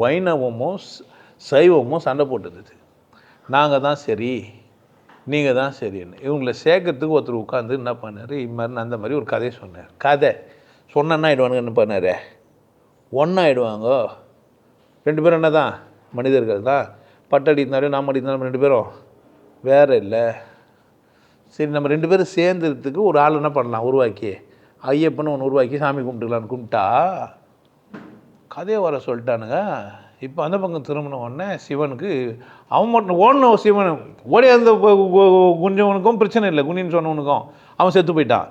வைணவமும் சைவமும் சண்டை போட்டுருது. நாங்கள் தான் சரி நீங்கள் தான் சரின்னு. இவங்களை சேர்க்கறதுக்கு ஒருத்தர் உட்காந்து என்ன பண்ணார்? இது அந்த மாதிரி ஒரு கதையை சொன்னார். கதை. சொன்னா ஆகிடுவானுங்க என்ன பண்ணார்? ஒன்றாயிடுவாங்க ரெண்டு பேரும் என்ன தான்? மனிதர்கள் தான். பட்டடி இருந்தாலும் நாம் அடித்தாலும் ரெண்டு பேரும். வேறு இல்லை. சரி நம்ம ரெண்டு பேரும் சேர்ந்துறதுக்கு ஒரு ஆள் என்ன பண்ணலாம்? உருவாக்கி. ஐயப்பன்னு ஒன்று உருவாக்கி சாமி கும்பிட்டுக்கலான்னு கும்பிட்டா கதையை வர சொல்லிட்டானுங்க. இப்போ அந்த பக்கம் திரும்பின உடனே சிவனுக்கு அவன் மட்டும் ஓடணும் சிவன் ஓடி அந்த குஞ்சவனுக்கும் பிரச்சனை இல்லை குனின்னு சொன்னவனுக்கும் அவன் செத்து போயிட்டான்.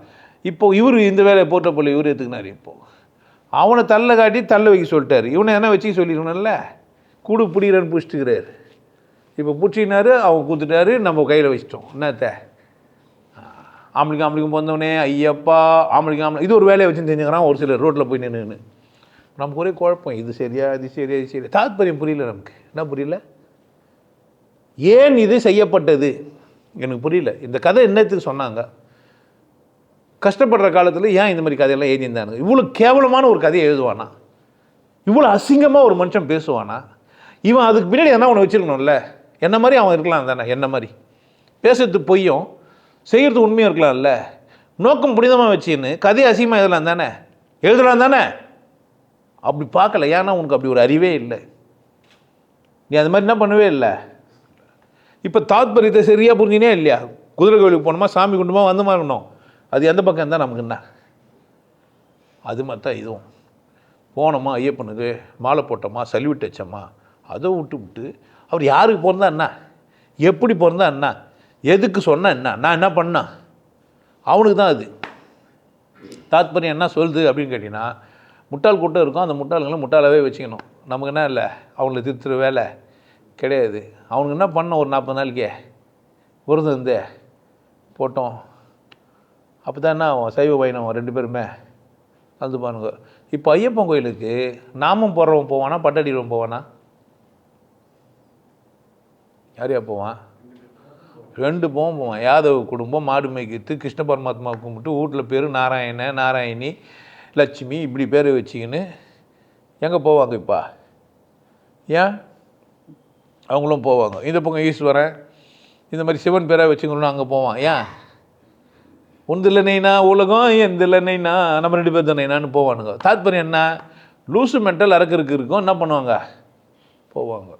இப்போ இவர் இந்த வேலையை போட்ட போல இவர் எடுத்துக்கினார் இப்போது அவனை தள்ள காட்டி தள்ள வைக்க சொல்லிட்டார். இவனை என்ன வச்சு சொல்லிடணும்ல கூடு பிடிக்கிறன்னு பிடிச்சிட்டுக்கிறார். இப்போ பிடிச்சினாரு அவன் கூத்துட்டாரு நம்ம கையில் வச்சிட்டோம். என்னத்த? ஆம்பளைக்கு ஆம்பளைக்கும் பிறந்தவனே ஐயப்பா ஆம்பளைக்கு ஆம்பளை இது ஒரு வேலையை வச்சு தெரிஞ்சுக்கிறான் ஒரு சிலர் ரோட்டில் போய் நின்றுன்னு நமக்கு ஒரே குழப்பம் இது சரியா இது சரியா இது சரியா. தாத்பரியம் புரியல நமக்கு. என்ன புரியல? ஏன் இது செய்யப்பட்டது? எனக்கு புரியல. இந்த கதை என்னத்துக்கு சொன்னாங்க? கஷ்டப்படுற காலத்தில் ஏன் இந்த மாதிரி கதையெல்லாம் எழுதியிருந்தாங்க? இவ்வளோ கேவலமான ஒரு கதையை எழுதுவானா? இவ்வளோ அசிங்கமாக ஒரு மனுஷன் பேசுவானா? இவன் அதுக்கு பின்னாடி என்ன ஒன்று வச்சுருக்கணும்ல? என்ன மாதிரி அவன் இருக்கலாம் தானே? என்ன மாதிரி? பேசுறது பொய்யும் செய்கிறது உண்மையும் இருக்கலாம்ல? நோக்கம் புனிதமாக வச்சுன்னு கதையை அசிங்கமாக எழுதலாம் தானே? எழுதலாம் தானே? அப்படி பார்க்கல. ஏன்னா உனக்கு அப்படி ஒரு அறிவே இல்லை. நீ அது மாதிரி என்ன பண்ணவே இல்லை. இப்போ தாத்பரியத்தை சரியாக புரிஞ்சினே இல்லையா? குதிரை கோயிலுக்கு போனோமா சாமி குண்டுமா வந்து மாறணும். அது எந்த பக்கம் இருந்தால் நமக்கு என்ன? அது மாதிரி தான் இதுவும். போனோமா ஐயப்பனுக்கு மாலை போட்டோமா சல்யூட் வச்சோமா அதை விட்டு விட்டு அவர் யாருக்கு பிறந்தா என்ன? எப்படி பிறந்தா என்ன? எதுக்கு சொன்னால் என்ன? நான் என்ன பண்ணேன்? அவனுக்கு தான் அது. தாத்பரியம் என்ன சொல்லுது அப்படின்னு கேட்டிங்கன்னா முட்டாள் கூட்டம் இருக்கும். அந்த முட்டாளுங்களை முட்டாளாகவே வச்சுக்கணும். நமக்கு என்ன இல்லை? அவங்கள திருத்துற வேலை கிடையாது. அவனுக்கு என்ன பண்ணோம் ஒரு நாற்பது நாளைக்கே விரதம் இருந்து போட்டோம். அப்போ தான் என்ன ஆகும்? சைவ பயணம் ரெண்டு பேருமே வந்து பாருங்க. இப்போ ஐயப்பன் கோயிலுக்கு நாமம் போடுறவன் போவானா? பட்டடிக்கிறவன் போவானா? யாரையா போவான்? ரெண்டு போவோம் போவான். யாதவ குடும்பம் மாடு மேய்க்கிட்டு கிருஷ்ண பரமாத்மா கும்பிட்டு வீட்டில் பேர் நாராயண நாராயணி லட்சுமி இப்படி பேர் வச்சுக்கின்னு எங்கே போவாங்க இப்போ? ஏன்? அவங்களும் போவாங்க. இந்த பக்கம் ஈஸ்வரன் இந்த மாதிரி சிவன் பேரை வச்சுக்கணும்னு அங்கே போவான். ஏன்? உந்தில்ல நெய்னா உலகம் எந்தில்ல நெய்னா நம்ம ரெண்டு பேர் தான் நெய்னான்னு போவானுங்க. தாத்பரியம் என்ன? லூசு மென்டல் அறக்கிறதுக்கு இருக்கும். என்ன பண்ணுவாங்க? போவாங்க.